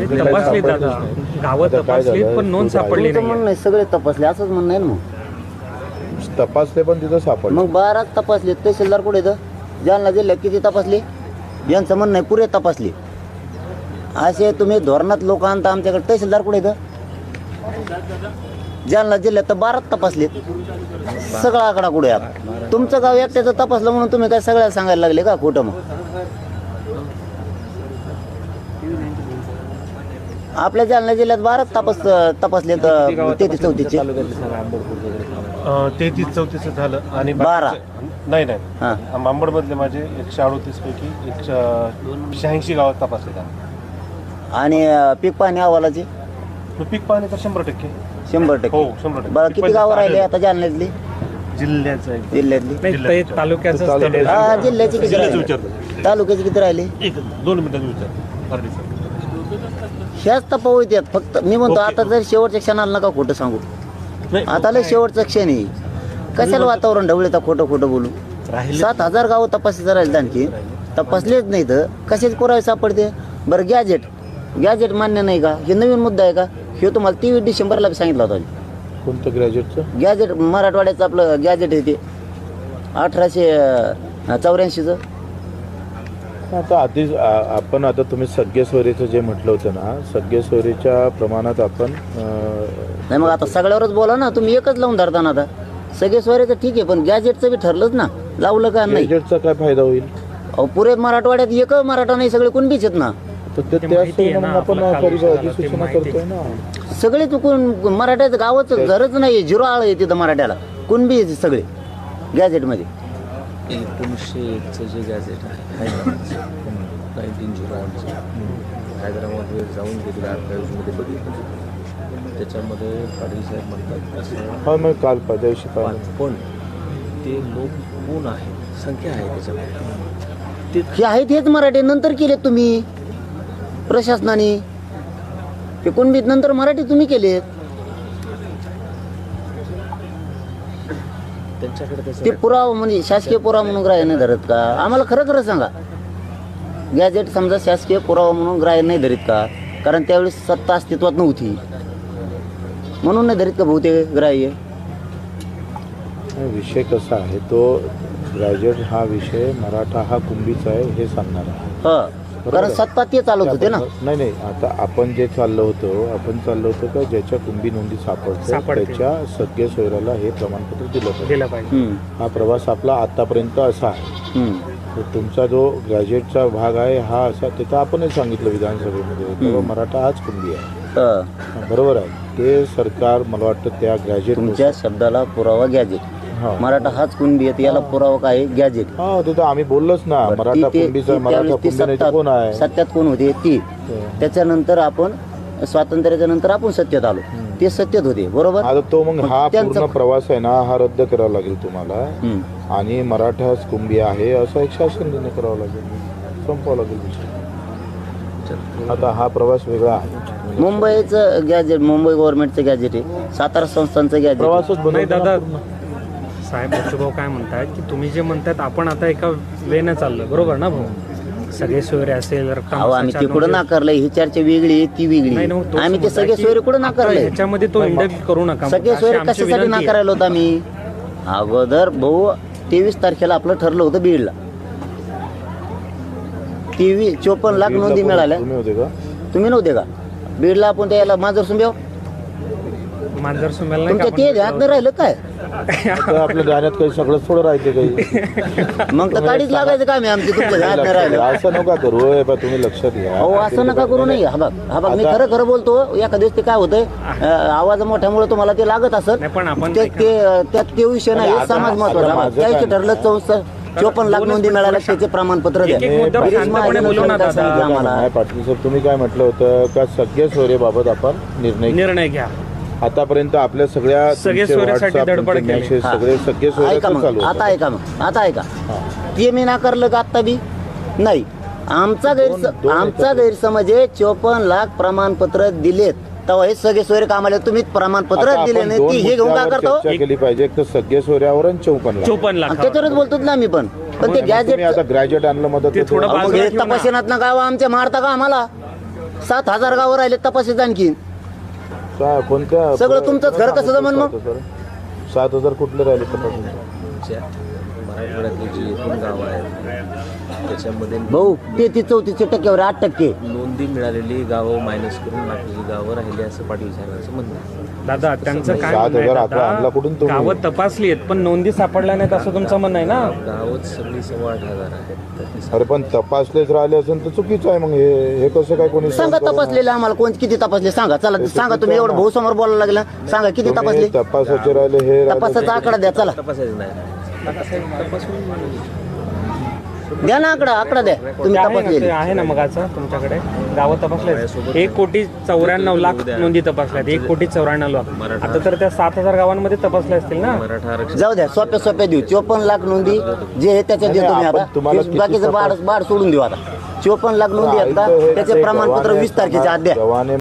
तपासली दादा. गावं तपासली? पण नोंद तू सापडली तुमचं नाही म्हणणं आहे सगळे तपासले असंच म्हणणं आहे ना मग. तपासले पण तिथं सापडलं. मग बाराच तपासले तहसीलदार कुठे इथं? जालना जिल्ह्यात किती तपासले? यांचं म्हणणं आहे पुरे तपासले. असे तुम्ही धोरणात लोक आणता आमच्याकडे तहसीलदार कुठे इथं? जालना जिल्ह्यात तर बाराच तपासले सगळा आकडा कुठे आहे? आता? तुमचं गाव एकट्याचं तपासलं म्हणून तुम्ही काय सगळ्याला सांगायला लागले का खोटं मग? आपल्या जालना जिल्ह्यात बाराच तपास तपासले तर तेहतीस चौतीसचे. तेहतीस चौतीस झालं. आणि बारा. नाही नाही. हां. मांबडमधले माझे एकशे अडोतीस पैकी एकशे शहाऐंशी गावात तपासले आणि अं, पीक पाणी अहवालाचे? पीक पाणी तर शंभर टक्के. शंभर टक्के. हो शंभर टक्के. बरं किती गावं राहिले. आता जालन्यातली? जिल्ह्याचं आहे. जिल्ह्यातली. नाही ते तालुक्याचं. हा जिल्ह्याची किती जिल्ह्याचं राहिले? विचारतो तालुक्याची किती राहिले? एक दोन मिनिटाचं विचार. ह्याच तपावत आहेत. फक्त मी म्हणतो. आता जर शेवटच्या क्षणाला नका खोटं सांगू. नाही आता लय शेवटचं क्षण आहे. कशाला वातावरण ढवळेता खोटं खोटं बोलू? राहिले. सात हजार गावं तपासले राहिले आणखी. तपासलेच नाही तर कशाच पुरावे सापडते? बरं गॅजेट गॅजेट मान्य नाही का? हे नवीन मुद्दा आहे का? हे तुम्हाला तेवीस डिसेंबरला बी सांगितलं होतं कोणतं ग्रॅज्युएटचं गॅजेट मराठवाड्याचं आपलं गॅजेट आहे ते. अठराशे चौऱ्याऐंशीचं. आता आधीच आपण आता तुम्ही सगळेश्वरीचं जे म्हटलं होतं ना सगळेश्वरीच्या प्रमाणात आपण नाही मग आता सगळ्यावरच बोला ना तुम्ही एकच लावून धरता ना आता. स्वारीचं ठीक आहे पण गॅजेटचं बी ठरलंच ना. लावलं का नाही? ग्रॅज्युएटचा काय फायदा होईल? अहो पुरे मराठवाड्यात एक मराठा नाही सगळे कुणबीच आहेत ना? तर ते ते त्या माहिती आहे सोयीनं ना, मग आपण आपलं परिवार कालूस झालं, ते अधिसूचना माहिती करतोय ना. सगळे चुकून मराठ्याचं गावाचं घरच नाही झिरो आळ आहे तिथं मराठ्याला. कुणबी आहेत सगळे गॅजेटमध्ये एकोणीसशे एकचं जे गॅझेट आहे नाईन्टीन झिरो वनचं हैदराबादमध्ये जाऊन गेलेलं आर्काईव्हमध्ये बघितलं त्याच्यामध्ये पाटील साहेब म्हणतात असं हा मग काल दिवशी पण ते लोक कोण आहे संख्या आहे त्याच्यामध्ये ते हे आहेत हेच मराठी नंतर केलेत तुम्ही प्रशासनाने ते कुणबीत नंतर मराठी तुम्ही केलेत ते पुरावा म्हणजे शासकीय पुरावा म्हणून ग्राह्य नाही धरत का? आम्हाला खरं खरं सांगा. गॅजेट समजा शासकीय पुरावा म्हणून ग्राह्य नाही धरीत का? कारण त्यावेळेस सत्ता अस्तित्वात नव्हती. म्हणून नाही धरीत का बहुतेक ग्राह्य? विषय कसा आहे तो? ग्रॅज्युएट हा विषय मराठा हा कुंभीचा आहे हे सांगणार आहे. ह. कारण सत्ता ते चालवत होते ना. नाही नाही आता आपण जे चाललो होतो आपण चाललो होतो का ज्याच्या कुंभी नोंदी सापडते सापडते. त्याच्या सगळ्या सोयराला हे प्रमाणपत्र दिलं पाहिजे. दिलं पाहिजे. हम्म, हा प्रवास आपला आतापर्यंत असा आहे. हम्म. तर तुमचा जो ग्रॅज्युएटचा भाग आहे हा असा ते तर आपणच सांगितलं विधानसभेमध्ये तेव्हा मराठा हाच कुंभी आहे. ह. बरोबर आहे. ते सरकार मला वाटतं त्या ग्रॅज्युएट तुमच्या शब्दाला पुरावा गॅजेट हा. मराठा हाच कुणबी आहे याला पुरावा काय? आहे? गॅजेट. हा ते तर आम्ही बोललोच ना बरं, ती मराठा ते- कुंभीचा मराठा त्यावेळेस ती आहे? सत्यात कोण होते? ती. त्याच्यानंतर आपण स्वातंत्र्याच्या नंतर आपण सत्तेत आलो. ते सत्तेत होते बरोबर? आता तो मग मग हा त्यांचा- पूर्ण प्रवास आहे ना हा रद्द करावा लागेल तुम्हाला. हम्म. आणि मराठाच कुंभी आहे असं एक शासन निर्णय करावा लागेल. संपवावं लागेल विषय. आता हा प्रवास वेगळा आहे. मुंबईचं गॅजेट मुंबई गव्हर्नमेंटचं गॅजेट आहे. सातारा संस्थांचं गॅजेट. प्रवासच नाही बनवतो ना दादा पूर्ण. साहेब भाऊ काय म्हणतायत की तुम्ही जे म्हणतायत आपण आता एका वेनं चाललो बरोबर ना भाऊ? सगळे सोयरे असेल अहो आम्ही तिकडं नोंदी- नाकारलंय? ही चर्चा वेगळी आहे ती वेगळी नाही आहे. आम्ही ते सगळे सोयरे कुठं आता नाकारलंय? ह्याच्यामध्ये तो इंडक्ट करू नका सगळे अशी सोयरे आमची कशासाठी विनंती आहे. नाकारायला होतं आम्ही अगोदर भाऊ तेवीस तारखेला आपलं ठरलं होतं बीडला. तेवीस चोपन्न लाख नोंदी मिळाल्या. तुम्ही होते का? तुम्ही नव्हते का? बीडला आपण त्याला माजर सुंब्याव मांजर सुमेल नाही तुमच्या का ते आपण ध्यान नाही राहिलं काय? आता आपल्या ध्यानात काही सगळं थोडं राहते काही. मग तर गाडीच लागायचं काम आहे आमची तुमच्या ध्यान नाही राहिलं? असं नका करू हे बा तुम्ही लक्षात घ्या. अहो असं नका करू नये हा बघ हा बघ मी आता- खरं खरं बोलतो एका दिवस ते काय होतंय अं, आवाज मोठ्यामुळे तुम्हाला ते लागत असत नाही, पण आपण ते ऐका. ते अं, त्यात ते विषय नाही आता- समाज आता महत्त्वाचा माझं त्याविषयी काय- ठरलं चौसष्ट चोपन्न लाख नोंदी मिळाल्या त्याचे प्रमाणपत्र द्या. एक- एक मुद्दा गिरीश शांतपणे महाजन बोलू ना काय दादा. सांगितलं आम्हाला. नाही पाटील साहेब तुम्ही काय म्हटलं होतं का सगळ्या सोयरेबाबत आपण निर्णय घेऊ. निर्णय घ्या. आतापर्यंत आपल्या सगळ्या सगळे तुमचे सोयऱ्यासाठी WhatsApp, धडपड तुमचे केली. message, हा. सगळे सगळे सोयरे ऐका मग. चालू आता होतं. ऐका मग. आता ऐका. ते मी नाकारलं का आत्ता बी? नाही. आमचा दोन- गैरस दोन आमचा एकत्र. गैरसमज आहे चोपन्न लाख प्रमाणपत्र दिलेत. तेव्हा हे सगळे सोयरे कामाला तुम्ही प्रमाणपत्र आता दिले नाही. दोन ती हे घेऊन काय मुद्द्यावर करतो? चर्चा केली पाहिजे. एक तर सगळे सोयऱ्यावर आणि चौपन्न लाख. चोपन्न लाख. त्याच्यावरच बोलतो ना आम्ही पण. पण ते गॅजेट आता ग्रॅज्युएट आणलं मदत ते थोडं बाजूला. तपासण्यात ना. गाव आमच्या मारता का आम्हाला? सात हजार गावं राहिले तपासायचं आणखी काय कोणत्या सगळं तुमचंच घर कसं जमन मग? सात हजार? सात हजार कुठले राहिले तपासून मराठवाड्यातली जी एकूण गावं आहेत त्याच्यामध्ये भाऊ तेहतीस चौतीसशे टक्क्यावर आठ टक्के. नोंदी मिळालेली गावं मायनस करून बाकीची गावं राहिली असं पाटील साहेबांचं म्हणणं आहे. दादा त्यांचं काय सात म्हणणं आहे हजार अकरा आणला कुठून दादा तुम्ही? गावं तपासली आहेत पण नोंदी सापडल्या नाहीत असं तुमचं म्हणणं आहे ना? गावच सगळी सव्वा आठ हजार आहेत तर ते अरे पण तपासलेच राहिले असेल तर चुकीचं आहे मग. हे हे कसं काय कोणी सांगा सांगतं? तपासलेले आम्हाला कोण किती तपासले? सांगा चला सांगा तुम्ही एवढं भाऊ समोर बोलायला लागला. सांगा किती तुम्ही तपासले? तपासाचे राहिले हे राहिले. तपासाचा आकडा द्या चला. तपासायचं नाही. द्या ना आकडा आकडा द्या. तुम्ही आहे ना, तपासलेले. ते आहे ना मग आता तुमच्याकडे. गावं तपासले एक कोटी चौऱ्याण्णव लाख नोंदी तपासल्यात. एक कोटी चौऱ्याण्णव लाख. आता तर त्या सात हजार गावांमध्ये तपासल्या असतील ना? जाऊ द्या सोप्या सोप्या देऊ. चोपन्न लाख नोंदी जे आहे त्याच्यात देतो मी आता. बाकीचं बाड बाड सोडून देऊ आता. चोपन्न लाख नोंदी हे त्याचे प्रमाणपत्र वीस तारखेच्या आत द्या. जवाने